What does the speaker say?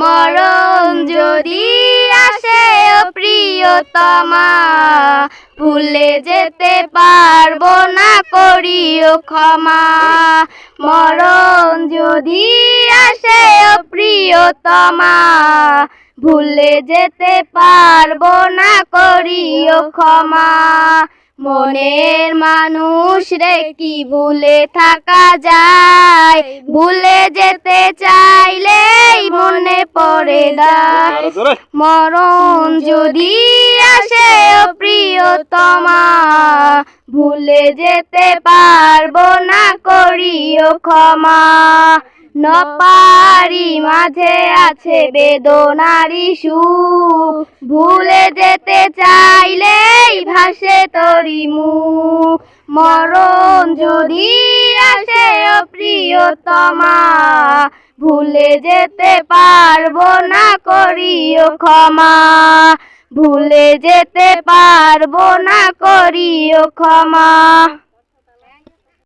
মরণ যদি আসে প্রিয়তমা, ভুলে যেতে পারব না, করিও ক্ষমা। মরণ যদি আসে প্রিয়তমা, ভুলে যেতে পারব না, করিও ক্ষমা। মনের মানুষ রে কি ভুলে থাকা যায়? ভুলে যেতে চাইলেই মনে পড়ে দেয় মরণ যদি আসে প্রিয়তমা ভুলে যেতে পারব না করিও ক্ষমা। নপারি মাঝে আছে বেদনারি সুখ। ভুলে যেতে চাইলেই মুখ মরণ যদি আসে প্রিয়তমা, ভুলে যেতে পারব না করিও ক্ষমা। ভুলে যেতে পারব না করিও ক্ষমা।